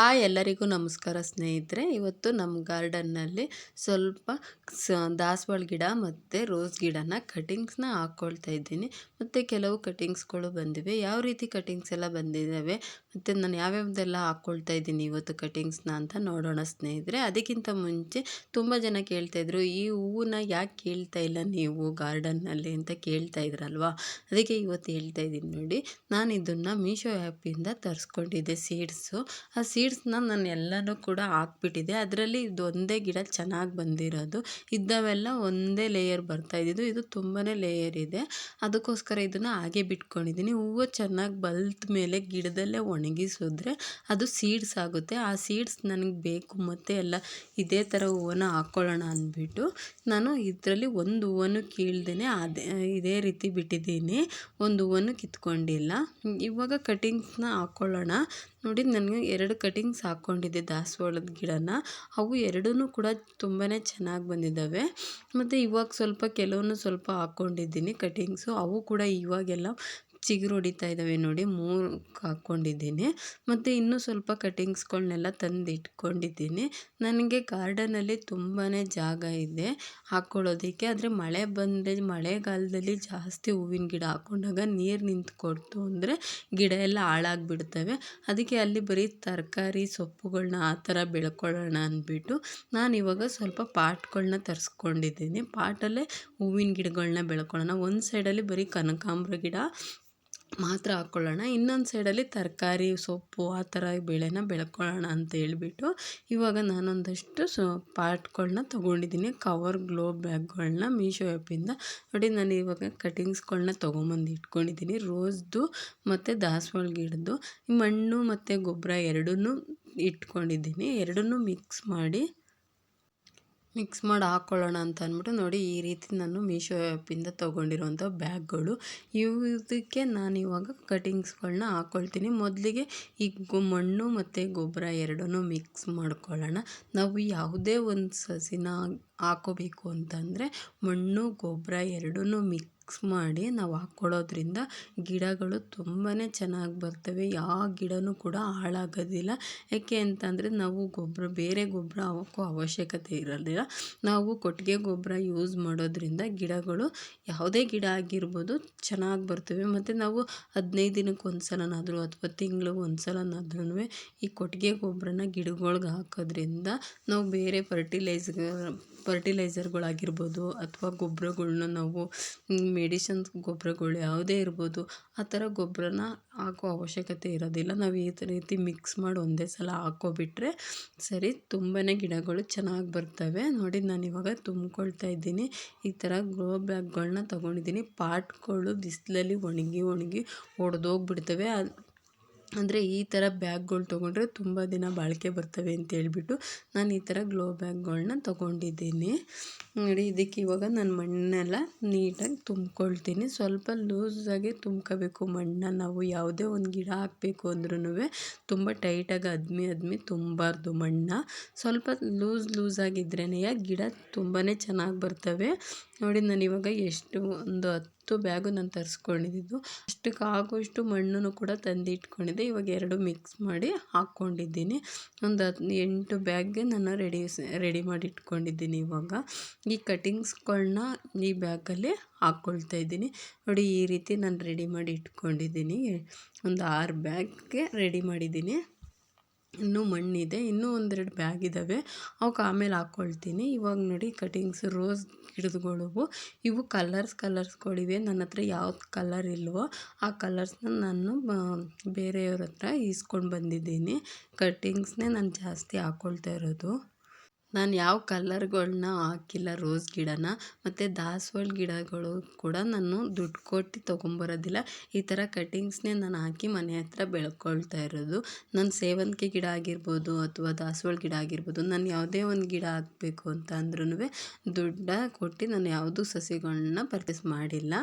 Hi ಎಲ್ಲರಿಗೂ ನಮಸ್ಕಾರ ಸ್ನೇಹಿತರೆ. ಇವತ್ತು ನಮ್ಮ ಗಾರ್ಡನ್ನಲ್ಲಿ ಸ್ವಲ್ಪ ದಾಸವಾಳ ಗಿಡ ಮತ್ತು ರೋಸ್ ಗಿಡನ ಕಟಿಂಗ್ಸ್ನ ಹಾಕ್ಕೊಳ್ತಾ ಇದ್ದೀನಿ. ಮತ್ತು ಕೆಲವು ಕಟಿಂಗ್ಸ್ಗಳು ಬಂದಿವೆ. ಯಾವ ರೀತಿ ಕಟಿಂಗ್ಸ್ ಎಲ್ಲ ಬಂದಿದ್ದಾವೆ ಮತ್ತು ನಾನು ಯಾವ್ಯಾವ್ದೆಲ್ಲ ಹಾಕ್ಕೊಳ್ತಾ ಇದ್ದೀನಿ ಇವತ್ತು ಕಟಿಂಗ್ಸ್ನ ಅಂತ ನೋಡೋಣ ಸ್ನೇಹಿತರೆ. ಅದಕ್ಕಿಂತ ಮುಂಚೆ ತುಂಬ ಜನ ಕೇಳ್ತಾಯಿದ್ರು ಈ ಹೂವನ್ನ ಯಾಕೆ ಕೇಳ್ತಾ ಇಲ್ಲ ನೀವು ಗಾರ್ಡನ್ನಲ್ಲಿ ಅಂತ ಕೇಳ್ತಾ ಇದ್ರಲ್ವಾ? ಅದಕ್ಕೆ ಇವತ್ತು ಹೇಳ್ತಾ ಇದ್ದೀನಿ ನೋಡಿ. ನಾನು ಇದನ್ನು ಮೀಶೋ ಆ್ಯಪಿಂದ ತರಿಸ್ಕೊಂಡಿದ್ದೆ ಸೀಡ್ಸು. ಆ ಸೀಡ್ಸ್ನ ನಾನು ಎಲ್ಲನೂ ಕೂಡ ಹಾಕ್ಬಿಟ್ಟಿದ್ದೆ. ಅದರಲ್ಲಿ ಒಂದೇ ಗಿಡ ಚೆನ್ನಾಗಿ ಬಂದಿರೋದು. ಇದ್ದವೆಲ್ಲ ಒಂದೇ ಲೇಯರ್ ಬರ್ತಾ ಇದ್ದಿದ್ದು. ಇದು ತುಂಬಾ ಲೇಯರ್ ಇದೆ. ಅದಕ್ಕೋಸ್ಕರ ಇದನ್ನು ಹಾಗೆ ಬಿಟ್ಕೊಂಡಿದ್ದೀನಿ. ಹೂವು ಚೆನ್ನಾಗಿ ಬಲ್ತ ಮೇಲೆ ಗಿಡದಲ್ಲೇ ಒಣಗಿಸಿದ್ರೆ ಅದು ಸೀಡ್ಸ್ ಆಗುತ್ತೆ. ಆ ಸೀಡ್ಸ್ ನನಗೆ ಬೇಕು ಮತ್ತು ಎಲ್ಲ ಇದೇ ಥರ ಹೂವನ್ನು ಹಾಕ್ಕೊಳ್ಳೋಣ ಅಂದ್ಬಿಟ್ಟು ನಾನು ಇದರಲ್ಲಿ ಒಂದು ಹೂವನ್ನು ಕೀಳ್ದೇ ಅದೇ, ಇದೇ ರೀತಿ ಬಿಟ್ಟಿದ್ದೀನಿ. ಒಂದು ಹೂವನ್ನು ಕಿತ್ಕೊಂಡಿಲ್ಲ. ಇವಾಗ ಕಟಿಂಗ್ಸ್ನ ಹಾಕ್ಕೊಳ್ಳೋಣ ನೋಡಿ, ನನಗೆ ಎರಡು ಕಟಿಂಗ್ಸ್ ಹಾಕ್ಕೊಂಡಿದ್ದೆ ದಾಸವಾಳದ ಗಿಡನ. ಅವು ಎರಡೂ ಕೂಡ ತುಂಬಾ ಚೆನ್ನಾಗಿ ಬಂದಿದ್ದಾವೆ ಮತ್ತು ಇವಾಗ ಸ್ವಲ್ಪ ಕೆಲವನ್ನು ಸ್ವಲ್ಪ ಹಾಕ್ಕೊಂಡಿದ್ದೀನಿ ಕಟಿಂಗ್ಸು. ಅವು ಕೂಡ ಇವಾಗೆಲ್ಲ ಚಿಗುರು ಹೊಡಿತಾ ಇದ್ದಾವೆ ನೋಡಿ, ಮೂರು ಹಾಕ್ಕೊಂಡಿದ್ದೀನಿ. ಮತ್ತು ಇನ್ನೂ ಸ್ವಲ್ಪ ಕಟಿಂಗ್ಸ್ಗಳನ್ನೆಲ್ಲ ತಂದು ಇಟ್ಕೊಂಡಿದ್ದೀನಿ ನನಗೆ ಗಾರ್ಡನಲ್ಲಿ ತುಂಬಾ ಜಾಗ ಇದೆ ಹಾಕ್ಕೊಳ್ಳೋದಕ್ಕೆ. ಆದರೆ ಮಳೆ ಬಂದರೆ, ಮಳೆಗಾಲದಲ್ಲಿ ಜಾಸ್ತಿ ಹೂವಿನ ಗಿಡ ಹಾಕ್ಕೊಂಡಾಗ ನೀರು ನಿಂತ್ಕೊಡ್ತು ಅಂದರೆ ಗಿಡ ಎಲ್ಲ ಹಾಳಾಗ್ಬಿಡ್ತವೆ. ಅದಕ್ಕೆ ಅಲ್ಲಿ ಬರೀ ತರಕಾರಿ ಸೊಪ್ಪುಗಳನ್ನ ಆ ಥರ ಬೆಳ್ಕೊಳ್ಳೋಣ ಅಂದ್ಬಿಟ್ಟು ನಾನು ಇವಾಗ ಸ್ವಲ್ಪ ಪಾಟ್ಗಳನ್ನ ತರಿಸ್ಕೊಂಡಿದ್ದೀನಿ. ಪಾಟಲ್ಲೇ ಹೂವಿನ ಗಿಡಗಳನ್ನ ಬೆಳ್ಕೊಳ್ಳೋಣ. ಒಂದು ಸೈಡಲ್ಲಿ ಬರೀ ಕನಕಾಂಬ್ರ ಗಿಡ ಮಾತ್ರ ಹಾಕ್ಕೊಳ್ಳೋಣ ಇನ್ನೊಂದು ಸೈಡಲ್ಲಿ ತರಕಾರಿ, ಸೊಪ್ಪು ಆ ಥರ ಬೆಳೆನ ಬೆಳ್ಕೊಳ್ಳೋಣ ಅಂತ ಹೇಳಿಬಿಟ್ಟು ಇವಾಗ ನಾನೊಂದಷ್ಟು ಸೊ ಪಾಟ್ಗಳನ್ನ ತೊಗೊಂಡಿದ್ದೀನಿ. ಕವರ್ ಗ್ಲೋ ಬ್ಯಾಗ್ಗಳನ್ನ ಮೀಶೋ ಆ್ಯಪಿಂದ. ನೋಡಿ, ನಾನು ಇವಾಗ ಕಟಿಂಗ್ಸ್ಗಳನ್ನ ತೊಗೊಂಬಂದು ಇಟ್ಕೊಂಡಿದ್ದೀನಿ. ರೋಸ್ದು ಮತ್ತು ದಾಸವಾಳ ಗಿಡದ್ದು ಮಣ್ಣು ಮತ್ತು ಗೊಬ್ಬರ ಎರಡನ್ನೂ ಇಟ್ಕೊಂಡಿದ್ದೀನಿ. ಎರಡನ್ನೂ ಮಿಕ್ಸ್ ಮಾಡಿ ಮಿಕ್ಸ್ ಮಾಡಿ ಹಾಕ್ಕೊಳ್ಳೋಣ ಅಂತ ಅಂದ್ಬಿಟ್ಟು ನೋಡಿ ಈ ರೀತಿ ನಾನು ಮೀಶೋ ಆ್ಯಪಿಂದ ತೊಗೊಂಡಿರುವಂಥ ಬ್ಯಾಗ್ಗಳು. ಇದಕ್ಕೆ ನಾನು ಇವಾಗ ಕಟಿಂಗ್ಸ್ಗಳನ್ನ ಹಾಕ್ಕೊಳ್ತೀನಿ ಮೊದಲಿಗೆ ಈ ಮಣ್ಣು ಮತ್ತು ಗೊಬ್ಬರ ಎರಡನ್ನೂ ಮಿಕ್ಸ್ ಮಾಡ್ಕೊಳ್ಳೋಣ. ನಾವು ಯಾವುದೇ ಒಂದು ಸಸಿನ ಹಾಕೋಬೇಕು ಅಂತಂದರೆ ಮಣ್ಣು, ಗೊಬ್ಬರ ಎರಡನ್ನೂ ಮಿಕ್ಸ್ ಮಾಡಿ ನಾವು ಹಾಕ್ಕೊಳ್ಳೋದ್ರಿಂದ ಗಿಡಗಳು ತುಂಬಾ ಚೆನ್ನಾಗಿ ಬರ್ತವೆ. ಯಾವ ಗಿಡವೂ ಕೂಡ ಹಾಳಾಗೋದಿಲ್ಲ. ಯಾಕೆ ಅಂತಂದರೆ ನಾವು ಗೊಬ್ಬರ ಬೇರೆ ಗೊಬ್ಬರ ಹಾಕೋ ಅವಶ್ಯಕತೆ ಇರೋದಿಲ್ಲ. ನಾವು ಕೊಟ್ಟಿಗೆ ಗೊಬ್ಬರ ಯೂಸ್ ಮಾಡೋದ್ರಿಂದ ಗಿಡಗಳು ಯಾವುದೇ ಗಿಡ ಆಗಿರ್ಬೋದು ಚೆನ್ನಾಗಿ ಬರ್ತವೆ. ಮತ್ತು ನಾವು ಹದಿನೈದು ದಿನಕ್ಕೆ ಒಂದು ಸಲನಾದರೂ ಅಥವಾ ತಿಂಗ್ಳಿಗೆ ಒಂದು ಸಲನಾದ್ರೂ ಈ ಕೊಟ್ಟಿಗೆ ಗೊಬ್ಬರನ ಗಿಡಗಳ್ಗೆ ಹಾಕೋದ್ರಿಂದ ನಾವು ಬೇರೆ ಫರ್ಟಿಲೈಸರ್ ಫರ್ಟಿಲೈಸರ್ಗಳಾಗಿರ್ಬೋದು ಅಥವಾ ಗೊಬ್ಬರಗಳ್ನ ನಾವು ಮೆಡಿಷನ್ಸ್ ಗೊಬ್ಬರಗಳು ಯಾವುದೇ ಇರ್ಬೋದು, ಆ ಥರ ಗೊಬ್ಬರನ ಹಾಕೋ ಅವಶ್ಯಕತೆ ಇರೋದಿಲ್ಲ. ನಾವು ಈ ರೀತಿ ಮಿಕ್ಸ್ ಮಾಡಿ ಒಂದೇ ಸಲ ಹಾಕ್ಕೊಬಿಟ್ರೆ ಸರಿ ತುಂಬಾ ಗಿಡಗಳು ಚೆನ್ನಾಗಿ ಬರ್ತವೆ. ನೋಡಿ, ನಾನು ಇವಾಗ ತುಂಬ್ಕೊಳ್ತಾ ಇದ್ದೀನಿ. ಈ ಥರ ಗ್ರೋ ಬ್ಯಾಗ್ಗಳನ್ನ ತೊಗೊಂಡಿದ್ದೀನಿ. ಪಾಟ್ಗಳು ಬಿಸಿಲಲ್ಲಿ ಒಣಗಿ ಒಣಗಿ ಒಡೆದೋಗ್ಬಿಡ್ತವೆ. ಅಂದರೆ ಈ ಥರ ಬ್ಯಾಗ್ಗಳು ತೊಗೊಂಡ್ರೆ ತುಂಬ ದಿನ ಬಾಳಿಕೆ ಬರ್ತವೆ ಅಂತ ಹೇಳ್ಬಿಟ್ಟು ನಾನು ಈ ಥರ ಗ್ಲೋ ಬ್ಯಾಗ್ಗಳನ್ನ ತೊಗೊಂಡಿದ್ದೀನಿ. ನೋಡಿ ಇದಕ್ಕೆ ಇವಾಗ ನಾನು ಮಣ್ಣೆಲ್ಲ ನೀಟಾಗಿ ತುಂಬ್ಕೊಳ್ತೀನಿ. ಸ್ವಲ್ಪ ಲೂಸಾಗಿ ತುಂಬ್ಕೋಬೇಕು ಮಣ್ಣನ್ನ ನಾವು. ಯಾವುದೇ ಒಂದು ಗಿಡ ಹಾಕಬೇಕು ಅಂದ್ರೂ ತುಂಬ ಟೈಟಾಗಿ ಅದ್ಮಿ ಅದ್ಮಿ ತುಂಬಾರ್ದು ಮಣ್ಣ. ಸ್ವಲ್ಪ ಲೂಸ್ ಲೂಸಾಗಿದ್ರೇ ಗಿಡ ತುಂಬಾ ಚೆನ್ನಾಗಿ ಬರ್ತವೆ. ನೋಡಿ ನಾನು ಇವಾಗ ಎಷ್ಟು ಒಂದು ಹತ್ತು ಬ್ಯಾಗು ನಾನು ತರಿಸ್ಕೊಂಡಿದ್ದು. ಅಷ್ಟಕ್ಕೆ ಆಗುವಷ್ಟು ಮಣ್ಣನ್ನು ಕೂಡ ತಂದು ಇಟ್ಕೊಂಡಿದ್ದೆ ಇವಾಗ ಎರಡು ಮಿಕ್ಸ್ ಮಾಡಿ ಹಾಕ್ಕೊಂಡಿದ್ದೀನಿ. ಒಂದು ಹತ್ತು ಎಂಟು ಬ್ಯಾಗ್ಗೆ ನಾನು ರೆಡಿ ರೆಡಿ ಮಾಡಿ ಇಟ್ಕೊಂಡಿದ್ದೀನಿ ಇವಾಗ. ಈ ಕಟಿಂಗ್ಸ್ಗಳನ್ನ ಈ ಬ್ಯಾಗಲ್ಲಿ ಹಾಕ್ಕೊಳ್ತಾ ಇದ್ದೀನಿ. ನೋಡಿ, ಈ ರೀತಿ ನಾನು ರೆಡಿ ಮಾಡಿ ಇಟ್ಕೊಂಡಿದ್ದೀನಿ. ಒಂದು ಆರು ಬ್ಯಾಗ್ಗೆ ರೆಡಿ ಮಾಡಿದ್ದೀನಿ. ಇನ್ನೂ ಮಣ್ಣಿದೆ, ಇನ್ನೂ ಒಂದೆರಡು ಬ್ಯಾಗ್ ಇದ್ದಾವೆ ಅವ್ಕೆ ಆಮೇಲೆ ಹಾಕ್ಕೊಳ್ತೀನಿ ಇವಾಗ ನೋಡಿ ಕಟಿಂಗ್ಸ್ ರೋಸ್ ಗಿಡಗಳು ಇವು ಕಲರ್ಸ್ ಕಲರ್ಸ್ಗಳಿವೆ ನನ್ನ ಹತ್ರ ಯಾವ್ದು ಕಲರ್ ಇಲ್ವೋ ಆ ಕಲರ್ಸ್ನ ನಾನು ಬೇರೆಯವ್ರ ಹತ್ರ ಇಸ್ಕೊಂಡು ಬಂದಿದ್ದೀನಿ. ಕಟಿಂಗ್ಸ್ನೇ ನಾನು ಜಾಸ್ತಿ ಹಾಕ್ಕೊಳ್ತಾ ಇರೋದು. ನಾನು ಯಾವ ಕಲ್ಲರ್ಗಳನ್ನ ಹಾಕಿಲ್ಲ ರೋಸ್ ಗಿಡನ, ಮತ್ತು ದಾಸವಾಳ ಗಿಡಗಳು ಕೂಡ ನಾನು ದುಡ್ಡು ಕೊಟ್ಟು ತೊಗೊಂಬರೋದಿಲ್ಲ. ಈ ಥರ ಕಟ್ಟಿಂಗ್ಸ್ನೇ ನಾನು ಹಾಕಿ ಮನೆ ಹತ್ರ ಬೆಳ್ಕೊಳ್ತಾ ಇರೋದು. ನಾನು ಸೇವಂತಿಗೆ ಗಿಡ ಆಗಿರ್ಬೋದು ಅಥವಾ ದಾಸವಾಳ ಗಿಡ ಆಗಿರ್ಬೋದು, ನಾನು ಯಾವುದೇ ಒಂದು ಗಿಡ ಹಾಕಬೇಕು ಅಂತ ಅಂದ್ರೂ ದುಡ್ಡ ಕೊಟ್ಟು ನಾನು ಯಾವುದೂ ಸಸಿಗಳನ್ನ ಪರ್ಚೇಸ್ ಮಾಡಿಲ್ಲ.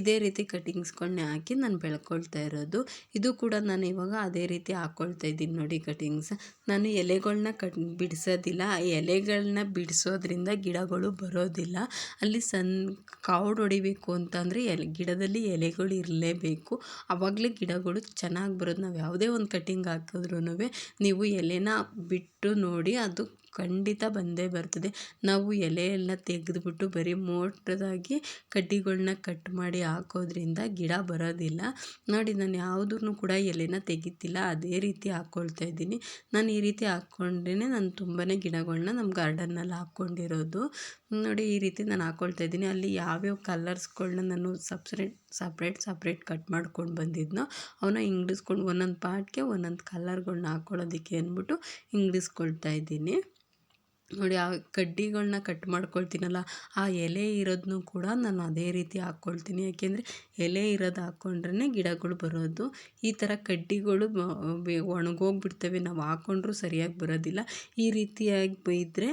ಇದೇ ರೀತಿ ಕಟ್ಟಿಂಗ್ಸ್ಗಳನ್ನೇ ಹಾಕಿ ನಾನು ಬೆಳ್ಕೊಳ್ತಾ ಇರೋದು. ಇದು ಕೂಡ ನಾನು ಇವಾಗ ಅದೇ ರೀತಿ ಹಾಕ್ಕೊಳ್ತಾ ಇದ್ದೀನಿ ನೋಡಿ ಕಟ್ಟಿಂಗ್ಸ್. ನಾನು ಎಲೆಗಳನ್ನ ಕಟ್ ಬಿಡಿಸೋದಿಲ್ಲ, ಎಲೆ ಎಲೆಗಳನ್ನ ಬಿಡಿಸೋದ್ರಿಂದ ಗಿಡಗಳು ಬರೋದಿಲ್ಲ. ಅಲ್ಲಿ ಸಣ್ಣ ಕಾವ್ಡ್ ಹೊಡಿಬೇಕು ಅಂತಂದರೆ ಎಲೆ, ಗಿಡದಲ್ಲಿ ಎಲೆಗಳು ಇರಲೇಬೇಕು. ಆವಾಗಲೇ ಗಿಡಗಳು ಚೆನ್ನಾಗಿ ಬರೋದು ನಾವು ಯಾವುದೇ ಒಂದು ಕಟಿಂಗ್ ಹಾಕಿದ್ರೂ ನೀವು ಎಲೆನ ಬಿಟ್ಟು ನೋಡಿ ಅದು ಖಂಡಿತ ಬಂದೇ ಬರ್ತದೆ. ನಾವು ಎಲೆಯೆಲ್ಲ ತೆಗೆದ್ಬಿಟ್ಟು ಬರೀ ಮೋಟದಾಗಿ ಕಡ್ಡಿಗಳನ್ನ ಕಟ್ ಮಾಡಿ ಹಾಕೋದ್ರಿಂದ ಗಿಡ ಬರೋದಿಲ್ಲ. ನೋಡಿ, ನಾನು ಯಾವುದನ್ನು ಕೂಡ ಎಲೆನ ತೆಗಿತಿಲ್ಲ. ಅದೇ ರೀತಿ ಹಾಕ್ಕೊಳ್ತಾ ಇದ್ದೀನಿ. ನಾನು ಈ ರೀತಿ ಹಾಕ್ಕೊಂಡ್ರೇ ನಾನು ತುಂಬಾ ಗಿಡಗಳನ್ನ ನಮ್ಮ ಗಾರ್ಡನ್ನಲ್ಲಿ ಹಾಕ್ಕೊಂಡಿರೋದು. ನೋಡಿ, ಈ ರೀತಿ ನಾನು ಹಾಕ್ಕೊಳ್ತಾ ಇದ್ದೀನಿ. ಅಲ್ಲಿ ಯಾವ್ಯಾವ ಕಲರ್ಸ್ಗಳನ್ನ ನಾನು ಸಪ್ರೇಟ್ ಸಪ್ರೇಟ್ ಸಪ್ರೇಟ್ ಕಟ್ ಮಾಡ್ಕೊಂಡು ಬಂದಿದ್ನೋ ಅವನ್ನ ಹಿಂಗಡಿಸ್ಕೊಂಡು ಒಂದೊಂದು ಪಾಟ್ಗೆ ಒಂದೊಂದು ಕಲರ್ಗಳನ್ನ ಹಾಕ್ಕೊಳ್ಳೋದಕ್ಕೆ ಅಂದ್ಬಿಟ್ಟು ಹಿಂಗಡಿಸ್ಕೊಳ್ತಾ ಇದ್ದೀನಿ. ನೋಡಿ, ಆ ಕಡ್ಡಿಗಳನ್ನ ಕಟ್ ಮಾಡ್ಕೊಳ್ತೀನಲ್ಲ, ಆ ಎಲೆ ಇರೋದನ್ನು ಕೂಡ ನಾನು ಅದೇ ರೀತಿ ಹಾಕ್ಕೊಳ್ತೀನಿ. ಯಾಕೆಂದರೆ, ಎಲೆ ಇರೋದು ಹಾಕ್ಕೊಂಡ್ರೇ ಗಿಡಗಳು ಬರೋದು. ಈ ಥರ ಕಡ್ಡಿಗಳು ಒಣಗೋಗ್ಬಿಡ್ತವೆ. ನಾವು ಹಾಕ್ಕೊಂಡ್ರೂ ಸರಿಯಾಗಿ ಬರೋದಿಲ್ಲ. ಈ ರೀತಿಯಾಗಿ ಇದ್ದರೆ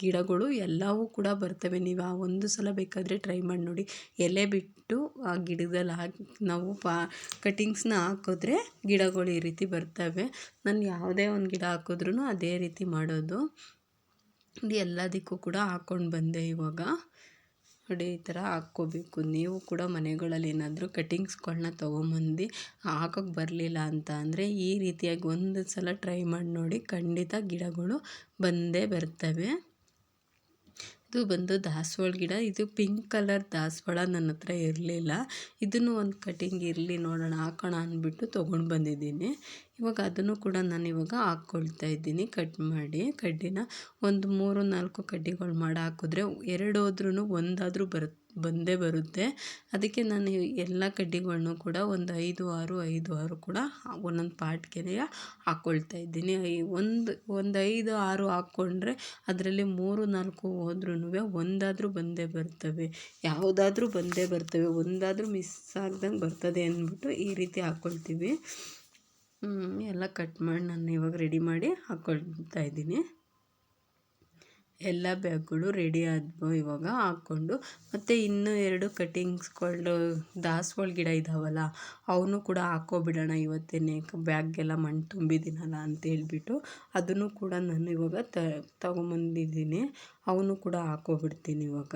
ಗಿಡಗಳು ಎಲ್ಲವೂ ಕೂಡ ಬರ್ತವೆ. ನೀವು ಆ ಒಂದು ಸಲ ಬೇಕಾದರೆ ಟ್ರೈ ಮಾಡಿ ನೋಡಿ. ಎಲೆ ಬಿಟ್ಟು ಆ ಗಿಡದಲ್ಲಿ ಹಾಕಿ, ನಾವು ಪಾ, ಕಟಿಂಗ್ಸ್ನ ಹಾಕಿದ್ರೆ ಗಿಡಗಳು ಈ ರೀತಿ ಬರ್ತವೆ. ನಾನು ಯಾವುದೇ ಒಂದು ಗಿಡ ಹಾಕಿದ್ರೂ ಅದೇ ರೀತಿ ಮಾಡೋದು. ಎಲ್ಲದಕ್ಕೂ ಕೂಡ ಹಾಕ್ಕೊಂಡು ಬಂದೆ ಇವಾಗ. ನೋಡಿ ಈ ಥರ ಹಾಕ್ಕೋಬೇಕು. ನೀವು ಕೂಡ ಮನೆಗಳಲ್ಲಿ ಏನಾದರೂ ಕಟಿಂಗ್ಸ್ಗಳನ್ನ ತೊಗೊಂಬಂದು ಹಾಕೋಕ್ಕೆ ಬರಲಿಲ್ಲ ಅಂತ ಅಂದರೆ ಈ ರೀತಿಯಾಗಿ ಒಂದು ಸಲ ಟ್ರೈ ಮಾಡಿ ನೋಡಿ ಖಂಡಿತ ಗಿಡಗಳು ಬಂದೇ ಬರ್ತವೆ. ಇದು ಬಂದು ದಾಸವಾಳ ಗಿಡ. ಇದು ಪಿಂಕ್ ಕಲರ್ ದಾಸವಾಳ ನನ್ನ ಹತ್ರ ಇರಲಿಲ್ಲ. ಇದನ್ನು ಒಂದು ಕಟಿಂಗ್ ಇರಲಿ ನೋಡೋಣ, ಹಾಕೋಣ ಅಂದ್ಬಿಟ್ಟು ತೊಗೊಂಡು ಬಂದಿದ್ದೀನಿ. ಇವಾಗ ಅದನ್ನು ಕೂಡ ನಾನು ಇವಾಗ ಹಾಕ್ಕೊಳ್ತಾ ಇದ್ದೀನಿ. ಕಟ್ ಮಾಡಿ, ಕಡ್ಡಿನ ಒಂದು ಮೂರು ನಾಲ್ಕು ಕಡ್ಡಿಗಳು ಮಾಡಿ ಹಾಕಿದ್ರೆ ಎರಡು ಹೋದ್ರೂ ಒಂದಾದರೂ ಬರುತ್ತೆ. ಬಂದೇ ಬರುತ್ತೆ. ಅದಕ್ಕೆ ನಾನು ಎಲ್ಲ ಕಡ್ಡಿಗಳ್ನೂ ಕೂಡ ಒಂದು ಐದು ಆರು ಐದು ಆರು ಕೂಡ ಒಂದೊಂದು ಪಾಟ್ಗೆ ಹಾಕ್ಕೊಳ್ತಾ ಇದ್ದೀನಿ. ಐ ಒಂದು ಒಂದು ಐದು, ಆರು ಹಾಕ್ಕೊಂಡ್ರೆ ಅದರಲ್ಲಿ ಮೂರು, ನಾಲ್ಕು ಹೋದ್ರೂ ಒಂದಾದರೂ ಬಂದೇ ಬರ್ತವೆ. ಯಾವುದಾದ್ರೂ ಬಂದೇ ಬರ್ತವೆ. ಒಂದಾದರೂ ಮಿಸ್ ಆಗ್ದಂಗೆ ಬರ್ತದೆ ಅಂದ್ಬಿಟ್ಟು ಈ ರೀತಿ ಹಾಕ್ಕೊಳ್ತೀವಿ ಎಲ್ಲ ಕಟ್ ಮಾಡಿ ನಾನು ಇವಾಗ ರೆಡಿ ಮಾಡಿ ಹಾಕ್ಕೊಳ್ತಾ ಇದ್ದೀನಿ. ಎಲ್ಲ ಬ್ಯಾಗ್ಗಳು ರೆಡಿ ಆದವು ಇವಾಗ ಹಾಕ್ಕೊಂಡು. ಮತ್ತು ಇನ್ನೂ ಎರಡು ಕಟಿಂಗ್ಸ್ಗಳು ದಾಸವಾಳ ಗಿಡ ಇದ್ದಾವಲ್ಲ ಅವನ್ನೂ ಕೂಡ ಹಾಕ್ಕೊಬಿಡೋಣ ಇವತ್ತೇ ಬ್ಯಾಗ್ಗೆಲ್ಲ ಮಣ್ಣು ತುಂಬಿದ್ದೀನಲ್ಲ ಅಂತೇಳ್ಬಿಟ್ಟು ಅದನ್ನು ಕೂಡ ನಾನು ಇವಾಗ ತಗೊಂಬಂದಿದ್ದೀನಿ. ಅವನು ಕೂಡ ಹಾಕ್ಕೊಬಿಡ್ತೀನಿ ಇವಾಗ.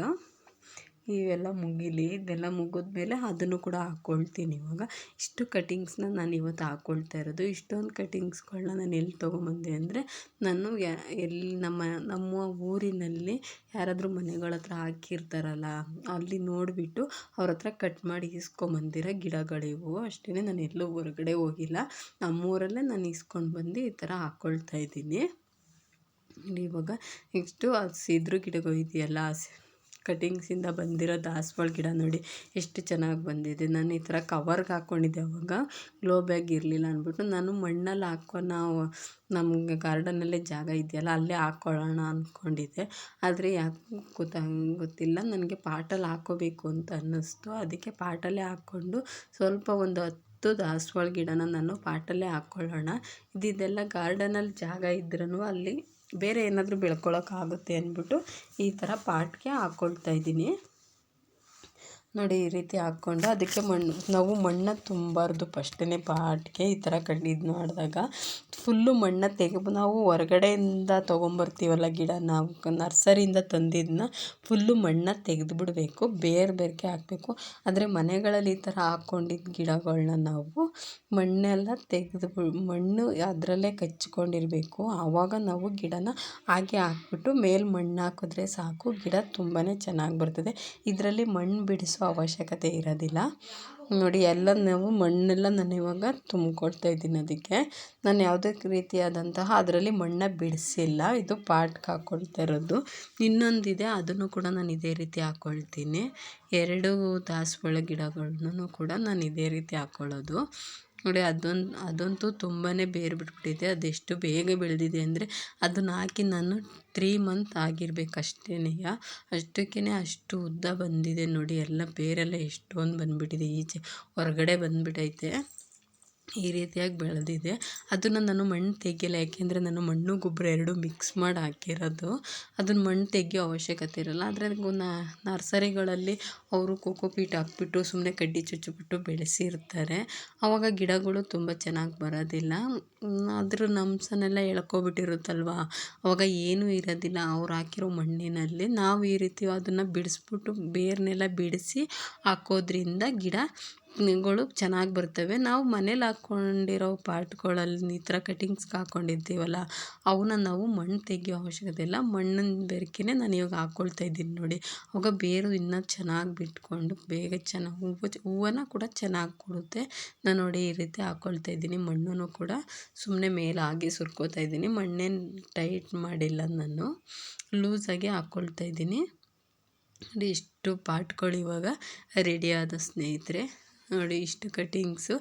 ಇವೆಲ್ಲ ಮುಗೀಲಿ, ಇದೆಲ್ಲ ಮುಗಿದ್ಮೇಲೆ ಅದನ್ನು ಕೂಡ ಹಾಕ್ಕೊಳ್ತೀನಿ ಇವಾಗ. ಇಷ್ಟು ಕಟಿಂಗ್ಸ್ನ ನಾನು ಇವತ್ತು ಹಾಕ್ಕೊಳ್ತಾ ಇರೋದು. ಇಷ್ಟೊಂದು ಕಟಿಂಗ್ಸ್ಗಳನ್ನ ನಾನು ಎಲ್ಲಿ ತೊಗೊಂಬಂದೆ ಅಂದರೆ, ನಾನು ಎಲ್ಲಿ ನಮ್ಮ ನಮ್ಮ ಊರಿನಲ್ಲಿ ಯಾರಾದರೂ ಮನೆಗಳ ಹತ್ರ ಹಾಕಿರ್ತಾರಲ್ಲ, ಅಲ್ಲಿ ನೋಡಿಬಿಟ್ಟು ಅವ್ರ ಹತ್ರ ಕಟ್ ಮಾಡಿ ಇಸ್ಕೊಂಬಂದಿರೋ ಗಿಡಗಳಿವು. ಅಷ್ಟೇ ನಾನು ಎಲ್ಲೂ ಹೊರಗಡೆ ಹೋಗಿಲ್ಲ. ನಮ್ಮೂರಲ್ಲೇ ನಾನು ಇಸ್ಕೊಂಡು ಬಂದು ಈ ಥರ ಹಾಕ್ಕೊಳ್ತಾ ಇದ್ದೀನಿ. ಇವಾಗ ನೆಕ್ಸ್ಟು ಹಸಿದ್ರು ಸಿದ್ರ ಗಿಡಗಳು ಇದೆಯಲ್ಲ ಕಟಿಂಗ್ಸಿಂದ ಬಂದಿರೋ ದಾಸವಾಳ ಗಿಡ ನೋಡಿ ಎಷ್ಟು ಚೆನ್ನಾಗಿ ಬಂದಿದೆ. ನಾನು ಈ ಥರ ಕವರ್ಗೆ ಹಾಕ್ಕೊಂಡಿದ್ದೆ ಅವಾಗ. ಗ್ಲೋ ಬ್ಯಾಗ್ ಇರಲಿಲ್ಲ ಅಂದ್ಬಿಟ್ಟು ನಾನು ಮಣ್ಣಲ್ಲಿ ಹಾಕೋ ನಾವು ಗಾರ್ಡನಲ್ಲೇ ಜಾಗ ಇದೆಯಲ್ಲ ಅಲ್ಲೇ ಹಾಕ್ಕೊಳ್ಳೋಣ ಅಂದ್ಕೊಂಡಿದ್ದೆ ಆದರೆ ಯಾಕೆ ಗೊತ್ತಾ ಗೊತ್ತಿಲ್ಲ. ನನಗೆ ಪಾಟಲ್ಲಿ ಹಾಕೋಬೇಕು ಅಂತ ಅನ್ನಿಸ್ತು. ಅದಕ್ಕೆ ಪಾಟಲ್ಲೇ ಹಾಕ್ಕೊಂಡು ಸ್ವಲ್ಪ ಒಂದು ಹತ್ತು ದಾಸವಾಳ ಗಿಡನ ನಾನು ಪಾಟಲ್ಲೇ ಹಾಕ್ಕೊಳ್ಳೋಣ ಇದಿದೆಲ್ಲ ಗಾರ್ಡನಲ್ಲಿ ಜಾಗ ಇದ್ರೂ ಅಲ್ಲಿ ಬೇರೆ ಏನಾದರೂ ಬೆಳ್ಕೊಳ್ಳೋಕ್ಕಾಗುತ್ತೆ ಅಂದ್ಬಿಟ್ಟು ಈ ಥರ ಪಾಟ್ಗೆ ಹಾಕ್ಕೊಳ್ತಾ ಇದ್ದೀನಿ. ನೋಡಿ ಈ ರೀತಿ ಹಾಕ್ಕೊಂಡು ಅದಕ್ಕೆ ಮಣ್ಣು, ನಾವು ಮಣ್ಣು ತುಂಬಾರ್ದು ಫಸ್ಟೇ ಪಾಟ್ಗೆ ಈ ಥರ ಕಂಡು ಇದು ಮಾಡಿದಾಗ ಫುಲ್ಲು ಮಣ್ಣು ತೆಗೆದು ನಾವು ಹೊರಗಡೆಯಿಂದ ತೊಗೊಂಬರ್ತೀವಲ್ಲ ಗಿಡ, ನಾವು ನರ್ಸರಿಯಿಂದ ತಂದಿದ್ದನ್ನ ಫುಲ್ಲು ಮಣ್ಣು ತೆಗೆದು ಬಿಡಬೇಕು, ಬೇರೆ ಬೇರೆಗೆ ಹಾಕಬೇಕು. ಆದರೆ ಮನೆಗಳಲ್ಲಿ ಈ ಥರ ಹಾಕ್ಕೊಂಡಿದ್ದ ಗಿಡಗಳನ್ನ ನಾವು ಮಣ್ಣೆಲ್ಲ ತೆಗೆದು ಮಣ್ಣು ಅದರಲ್ಲೇ ಕಚ್ಕೊಂಡಿರಬೇಕು. ಆವಾಗ ನಾವು ಗಿಡನ ಹಾಗೆ ಹಾಕ್ಬಿಟ್ಟು ಮೇಲೆ ಮಣ್ಣು ಹಾಕಿದ್ರೆ ಸಾಕು, ಗಿಡ ತುಂಬಾ ಚೆನ್ನಾಗಿ ಬರ್ತದೆ. ಇದರಲ್ಲಿ ಮಣ್ಣು ಬಿಡಿಸೋ ಅವಶ್ಯಕತೆ ಇರೋದಿಲ್ಲ. ನೋಡಿ ಎಲ್ಲ ನಾವು ಮಣ್ಣೆಲ್ಲ ನಾನು ಇವಾಗ ತುಂಬ್ಕೊಳ್ತಾ ಇದ್ದೀನಿ ಅದಕ್ಕೆ. ನಾನು ಯಾವುದೇ ರೀತಿಯಾದಂತಹ ಅದರಲ್ಲಿ ಮಣ್ಣ ಬಿಡಿಸಿಲ್ಲ. ಇದು ಪಾಟ್ಗೆ ಹಾಕ್ಕೊಳ್ತಾ ಇರೋದು. ಇನ್ನೊಂದಿದೆ, ಅದನ್ನು ಕೂಡ ನಾನು ಇದೇ ರೀತಿ ಹಾಕ್ಕೊಳ್ತೀನಿ ಎರಡು ದಾಸವಾಳ ಗಿಡಗಳನ್ನು ಕೂಡ ನಾನು ಇದೇ ರೀತಿ ಹಾಕ್ಕೊಳ್ಳೋದು ನೋಡಿ ಅದೊಂದು, ಅದಂತೂ ತುಂಬಾ ಬೇರು ಬಿಟ್ಬಿಟ್ಟಿದೆ ಅದೆಷ್ಟು ಬೇಗ ಬೆಳೆದಿದೆ ಅಂದರೆ ಅದನ್ನು ಹಾಕಿ ನಾನು ತ್ರೀ ಮಂತ್ ಆಗಿರ್ಬೇಕು ಅಷ್ಟಕ್ಕೇ ಅಷ್ಟು ಉದ್ದ ಬಂದಿದೆ ನೋಡಿ. ಎಲ್ಲ ಬೇರೆಲ್ಲ ಎಷ್ಟೊಂದು ಬಂದುಬಿಟ್ಟಿದೆ. ಈಚೆ ಹೊರಗಡೆ ಬಂದುಬಿಟ್ಟೈತೆ ಈ ರೀತಿಯಾಗಿ ಬೆಳೆದಿದೆ. ಅದನ್ನು ನಾನು ಮಣ್ಣು ತೆಗೆಯಲ್ಲ, ಯಾಕೆಂದರೆ ನಾನು ಮಣ್ಣು ಗೊಬ್ಬರ ಎರಡೂ ಮಿಕ್ಸ್ ಮಾಡಿ ಹಾಕಿರೋದು. ಅದನ್ನು ಮಣ್ಣು ತೆಗೆಯೋ ಅವಶ್ಯಕತೆ ಇರೋಲ್ಲ. ಆದರೆ ನರ್ಸರಿಗಳಲ್ಲಿ ಅವರು ಕೋಕೋಪೀಟ್ ಹಾಕ್ಬಿಟ್ಟು ಸುಮ್ಮನೆ ಕಡ್ಡಿ ಚುಚ್ಚಿಬಿಟ್ಟು ಬೆಳೆಸಿರ್ತಾರೆ. ಆವಾಗ ಗಿಡಗಳು ತುಂಬ ಚೆನ್ನಾಗಿ ಬರೋದಿಲ್ಲ. ಅದ್ರ ಅಂಶನೆಲ್ಲ ಎಳ್ಕೊಬಿಟ್ಟಿರುತ್ತಲ್ವ? ಆವಾಗ ಏನೂ ಇರೋದಿಲ್ಲ. ಅವ್ರು ಹಾಕಿರೋ ಮಣ್ಣಿನಲ್ಲಿ ನಾವು ಈ ರೀತಿ ಅದನ್ನು ಬಿಡಿಸ್ಬಿಟ್ಟು ಬೇರನ್ನೆಲ್ಲ ಬಿಡಿಸಿ ಹಾಕೋದ್ರಿಂದ ಗಿಡ ಗಳು ಚೆನ್ನಾಗಿ ಬರ್ತವೆ. ನಾವು ಮನೇಲಿ ಹಾಕ್ಕೊಂಡಿರೋ ಪಾಟ್ಗಳಲ್ಲಿ ಈ ಥರ ಕಟಿಂಗ್ಸ್ಗೆ ಹಾಕ್ಕೊಂಡಿರ್ತೀವಲ್ಲ ಅವನ್ನ ನಾವು ಮಣ್ಣು ತೆಗಿಯೋ ಅವಶ್ಯಕತೆ ಇಲ್ಲ. ಮಣ್ಣಿನ ಬೆರ್ಕೆನೇ ನಾನು ಇವಾಗ ಹಾಕ್ಕೊಳ್ತಾ ಇದ್ದೀನಿ ನೋಡಿ. ಅವಾಗ ಬೇರು ಇನ್ನೂ ಚೆನ್ನಾಗಿ ಬಿಟ್ಕೊಂಡು ಬೇಗ ಚೆನ್ನಾಗಿ, ಹೂವು ಹೂವನ್ನು ಕೂಡ ಚೆನ್ನಾಗಿ ಕೊಡುತ್ತೆ. ನಾನು ನೋಡಿ ಈ ರೀತಿ ಹಾಕ್ಕೊಳ್ತಾ ಇದ್ದೀನಿ. ಮಣ್ಣನ್ನು ಕೂಡ ಸುಮ್ಮನೆ ಮೇಲೆ ಹಾಗೆ ಸುರ್ಕೋತಾ ಇದ್ದೀನಿ. ಮಣ್ಣೇನು ಟೈಟ್ ಮಾಡಿಲ್ಲ ನಾನು. ಲೂಸಾಗಿ ಹಾಕ್ಕೊಳ್ತಾ ಇದ್ದೀನಿ. ನೋಡಿ, ಇಷ್ಟು ಪಾಟ್ಗಳು ಇವಾಗ ರೆಡಿಯಾದ ಸ್ನೇಹಿತರೆ. ನೋಡಿ ಇಷ್ಟು ಕಟ್ಟಿಂಗ್ಸು.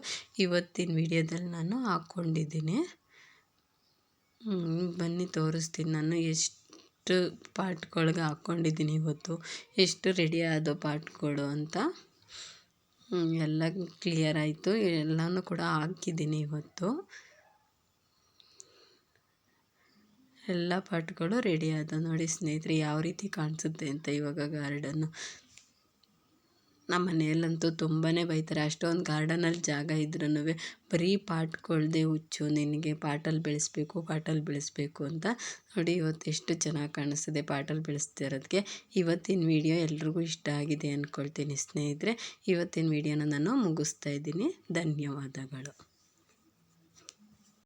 ಇವತ್ತಿನ ವಿಡಿಯೋದಲ್ಲಿ ನಾನು ಹಾಕ್ಕೊಂಡಿದ್ದೀನಿ. ಬನ್ನಿ ತೋರಿಸ್ತೀನಿ ನಾನು ಎಷ್ಟು ಪಾರ್ಟ್ಗಳಿಗೆ ಹಾಕ್ಕೊಂಡಿದ್ದೀನಿ ಇವತ್ತು. ಎಷ್ಟು ರೆಡಿ ಆದೋ ಪಾರ್ಟ್ಗಳು ಅಂತ. ಎಲ್ಲ ಕ್ಲಿಯರ್ ಆಯಿತು. ಎಲ್ಲನೂ ಕೂಡ ಹಾಕಿದ್ದೀನಿ ಇವತ್ತು. ಎಲ್ಲ ಪಾರ್ಟ್ಗಳು ರೆಡಿ ಆದ ನೋಡಿ ಸ್ನೇಹಿತರೆ, ಯಾವ ರೀತಿ ಕಾಣಿಸುತ್ತೆ ಅಂತ ಇವಾಗ ಗಾರ್ಡನ್ನು ನಮ್ಮ ಮನೆಯಲ್ಲಂತೂ ತುಂಬಾ ಬೈತಾರೆ. ಅಷ್ಟೊಂದು ಗಾರ್ಡನಲ್ಲಿ ಜಾಗ ಇದ್ರೂ ಬರೀ ಪಾಟ್ಗಳ್ದೇ ಹುಚ್ಚು, ನಿನಗೆ ಪಾಟಲ್ಲಿ ಬೆಳೆಸ್ಬೇಕು ಪಾಟಲ್ಲಿ ಬೆಳೆಸ್ಬೇಕು ಅಂತ ನೋಡಿ ಇವತ್ತು ಎಷ್ಟು ಚೆನ್ನಾಗಿ ಕಾಣಿಸ್ತಿದೆ ಪಾಟಲ್ಲಿ ಬೆಳೆಸ್ತಿರೋದಕ್ಕೆ ಇವತ್ತಿನ ವಿಡಿಯೋ ಎಲ್ರಿಗೂ ಇಷ್ಟ ಆಗಿದೆ ಅಂದ್ಕೊಳ್ತೀನಿ ಸ್ನೇಹಿತರೆ. ಇವತ್ತಿನ ವಿಡಿಯೋನ ನಾನು ಮುಗಿಸ್ತಾ ಇದ್ದೀನಿ. ಧನ್ಯವಾದಗಳು.